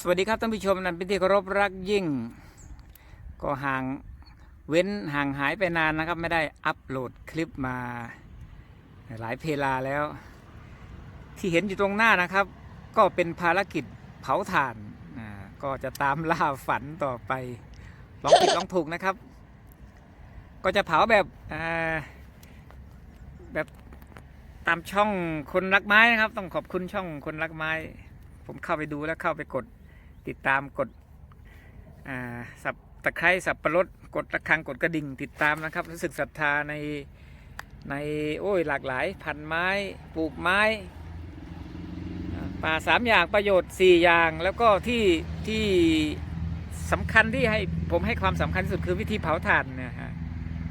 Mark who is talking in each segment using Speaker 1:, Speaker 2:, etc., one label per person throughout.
Speaker 1: สวัสดีครับท่านผู้ชมนันเป็นที่เคารพรักยิ่ง ก็ห่างเว้นห่างหายไปนานนะครับ ไม่ได้อัปโหลดคลิปมาหลายเพลาแล้ว ที่เห็นอยู่ตรงหน้านะครับ ก็เป็นภารกิจเผาถ่านอ่าก็จะตามล่าฝันต่อไปลองผิดลองถูกนะครับ ก็จะเผาแบบอ่าแบบตามช่องคนรักไม้นะครับ ต้องขอบคุณช่องคนรักไม้ผมเข้าไปดูแล้วเข้าไปกด ติดตามกดสับตะไคร้สับประรดกดระฆังกดกระดิ่งติดตามนะครับ รู้สึกศรัทธาในในโอ้ยหลากหลายพันไม้ปลูกไม้ป่าสามอย่างประโยชน์สี่อย่างแล้วก็ที่ที่สำคัญที่ให้ผมให้ความสำคัญที่สุดคือวิธีเผาถ่านเนี่ยฮะ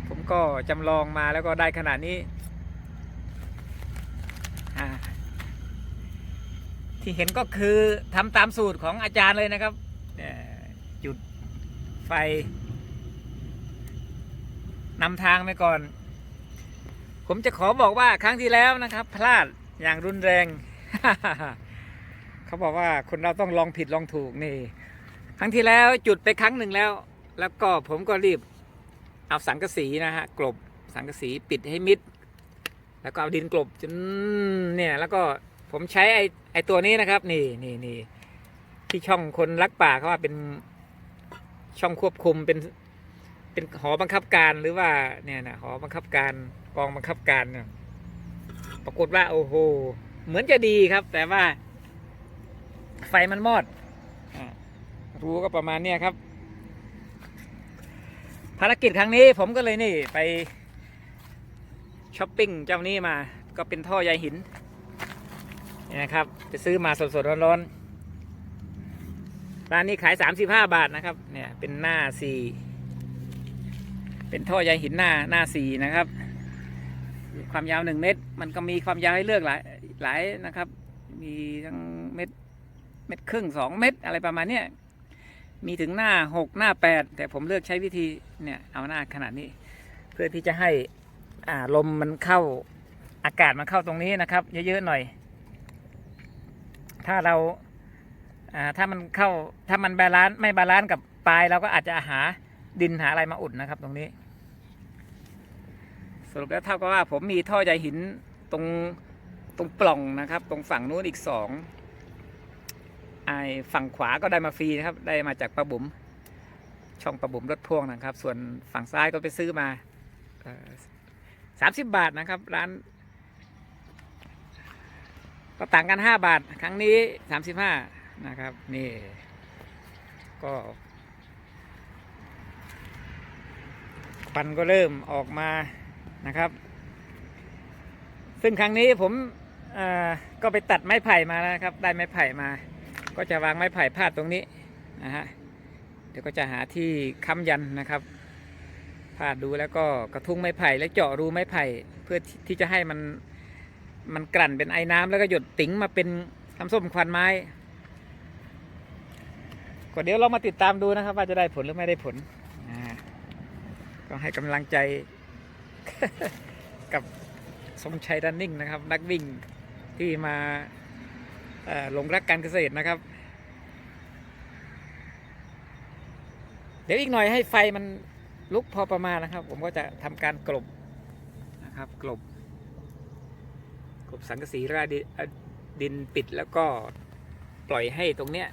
Speaker 1: ผมก็จำลองมาแล้วก็ได้ขนาดนี้อ่า ที่เห็นก็คือทำตามสูตรของอาจารย์เลยนะครับจุดไฟนำทางไปก่อน ผมจะขอบอกว่าครั้งที่แล้วนะครับ พลาดอย่างรุนแรง เขาบอกว่าคนเราต้องลองผิดลองถูกนี่ ครั้งที่แล้วจุดไปครั้งหนึ่งแล้ว แล้วก็ผมก็รีบเอาสังกะสีนะฮะกลบสังกะสีปิดให้มิด แล้วก็เอาดินกลบจนเนี่ยแล้วก็ ผมใช้ไอไอตัวนี้นะครับ นี่นี่นี่ที่ช่องคนรักป่าเขาว่าเป็นช่องควบคุมเป็นเป็นหอบังคับการหรือว่าเนี่ยนะหอบังคับการกองบังคับการเนี่ยปรากฏว่าโอ้โหเหมือนจะดีครับ แต่ว่า ไฟมันมอดรู้ก็ประมาณเนี้ยครับ ภารกิจครั้งนี้ผมก็เลยนี่ไปช้อปปิ้งเจ้านี้มา ก็เป็นท่อใยหิน นี่นะครับไปซื้อมาสดๆร้อนๆร้านนี้ขาย 35 บาทนะครับ เนี่ยเป็นหน้าสี่เป็นท่อใยหินหน้าหน้าสี่นะครับ ความยาวหนึ่งเมตร มันก็มีความยาวให้เลือกหลายหลายนะครับ มีทั้งเม็ดเม็ดครึ่งสองเม็ดอะไรประมาณเนี้ยมีถึงหน้าหกหน้าแปดแต่ผมเลือกใช้วิธีเนี่ยเอาหน้าขนาดนี้ เพื่อที่จะให้ลมมันเข้าอากาศมันเข้าตรงนี้นะครับ เยอะๆหน่อย ถ้าเราถ้ามันเข้าถ้ามันบาลานซ์ไม่บาลานซ์กับปลายเราก็อาจจะหาดินหาอะไรมาอุดนะครับตรงนี้ สรุปแล้วเท่ากับว่าผมมีท่อใยหินตรงตรงปล่องนะครับ ตรงฝั่งนู้นอีกสองไอฝั่งขวาก็ได้มาฟรีนะครับ ได้มาจากปลาบุ๋มช่องปลาบุ๋มรถพ่วงนะครับ ส่วนฝั่งซ้ายก็ไปซื้อมาสามสิบบาทนะครับ ร้าน ก็ต่างกันห้าบาท ครั้งนี้สามสิบห้านะครับ นี่ ก็ควันก็เริ่มออกมานะครับ ซึ่งครั้งนี้ผมอ่อก็ไปตัดไม้ไผ่มาแล้วนะครับ ได้ไม้ไผ่มา ก็จะวางไม้ไผ่พาดตรงนี้นะฮะ เดี๋ยวก็จะหาที่ค้ำยันนะครับพาดดูแล้วก็กระทุ้งไม้ไผ่และเจาะรูไม้ไผ่เพื่อทที่จะให้มัน มันกลั่นเป็นไอ้น้ำแล้วก็หยดติ๋งมาเป็นน้ำส้มควันไม้ก็เดี๋ยวเรามาติดตามดูนะครับ ว่าจะได้ผลหรือไม่ได้ผลก็ให้กำลังใจกับสมชัยดันนิ่งนะครับ นักวิ่งที่มาหลงรักการเกษตรนะครับ เดี๋ยวอีกหน่อยให้ไฟมันลุกพอประมาณนะครับ ผมก็จะทำการกลบนะครับกลบ กบสังกะสีราดิเอ่อดินปิดแล้วก็ปล่อยให้ตรงเนี้ย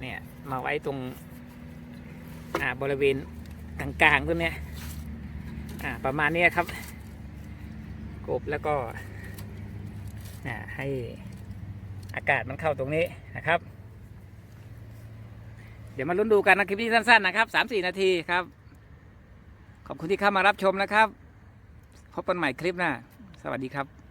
Speaker 1: เนี่ยมาไว้ตรงอ่าบริเวณกลางๆตรงเนี้ยอ่าประมาณเนี้ยครับ กบแล้วก็อ่าให้อากาศมันเข้าตรงนี้นะครับ เดี๋ยวมาลุ้นดูกันนะคลิปนี้สั้นๆนะครับสามสี่นาทีครับ ขอบคุณที่เข้ามารับชมนะครับ พบกันใหม่คลิปหน้า สวัสดีครับ